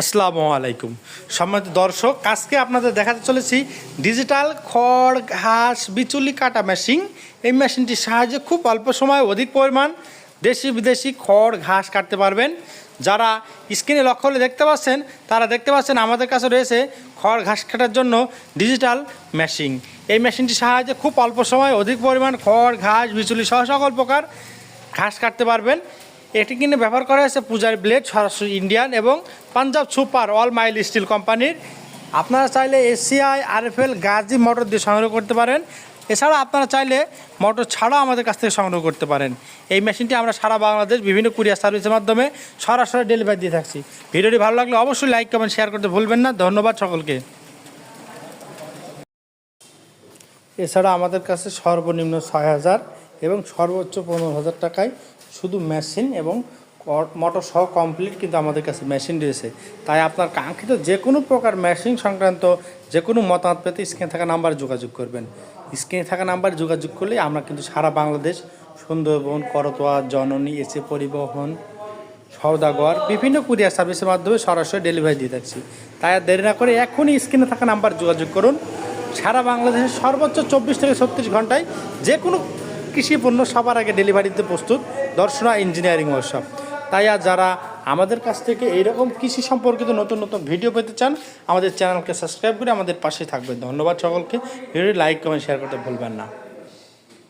আসসালামু আলাইকুম। সম্মানিত দর্শক, আজকে আপনাদের দেখাতে চলেছি ডিজিটাল খড়, ঘাস, বিচুলি কাটা মেশিন। এই মেশিনটির সাহায্যে খুব অল্প সময় অধিক পরিমাণ দেশি বিদেশি খড়, ঘাস কাটতে পারবেন। যারা স্ক্রিনে লক্ষ্য হলে দেখতে পাচ্ছেন, তারা দেখতে পাচ্ছেন আমাদের কাছে রয়েছে খড়, ঘাস কাটার জন্য ডিজিটাল মেশিন। এই মেশিনটির সাহায্যে খুব অল্প সময় অধিক পরিমাণ খড়, ঘাস, বিচুলি সহ সকল প্রকার ঘাস কাটতে পারবেন। এটি কিনে ব্যবহার করা হয়েছে পূজার ব্লেড, সরাসরি ইন্ডিয়ান এবং Punjab super all mile steel কোম্পানির। আপনারা চাইলে এসিআই, আরএফএল, গাজি মোটর দিয়ে সংগ্রহ করতে পারেন। এছাড়া আপনারা চাইলে মোটর ছাড়াও আমাদের কাছ থেকে সংগ্রহ করতে পারেন। এই মেশিনটি আমরা সারা বাংলাদেশ বিভিন্ন কুরিয়ার সার্ভিসের মাধ্যমে সরাসরি ডেলিভারি দিয়ে থাকছি। ভিডিওটি ভালো লাগলে অবশ্যই লাইক, কমেন্ট, শেয়ার করতে ভুলবেন না। ধন্যবাদ সকলকে। এছাড়া আমাদের কাছে সর্বনিম্ন ছয় হাজার এবং সর্বোচ্চ পনেরো হাজার টাকায় শুধু মেশিন এবং মোটর সহ কমপ্লিট কিন্তু আমাদের কাছে মেশিন রয়েছে। তাই আপনার কাঙ্ক্ষিত যে কোনো প্রকার মেশিন সংক্রান্ত যে কোনো মতামত পেতে স্ক্রিনে থাকা নাম্বারে যোগাযোগ করবেন। স্ক্রিনে থাকা নাম্বারে যোগাযোগ করলে আমরা কিন্তু সারা বাংলাদেশ, সুন্দরবন, করতোয়া, জননী, এসে পরিবহন সৌদাগর বিভিন্ন কুরিয়ার সার্ভিসের মাধ্যমে সরাসরি ডেলিভারি দিয়ে থাকছি। তাই আর দেরি না করে এখনই স্ক্রিনে থাকা নাম্বার যোগাযোগ করুন। সারা বাংলাদেশের সর্বোচ্চ চব্বিশ থেকে ছত্রিশ ঘন্টায় যে কোনো কৃষি পণ্য সবার আগে ডেলিভারিতে প্রস্তুত দর্শনা ইঞ্জিনিয়ারিং ওয়ার্কশপ। তাই আর যারা আমাদের কাছ থেকে এইরকম কৃষি সম্পর্কিত নতুন নতুন ভিডিও পেতে চান, আমাদের চ্যানেলকে সাবস্ক্রাইব করে আমাদের পাশে থাকবেন। ধন্যবাদ সকলকে। ভিডিও লাইক, কমেন্ট শেয়ার করতে ভুলবেন না।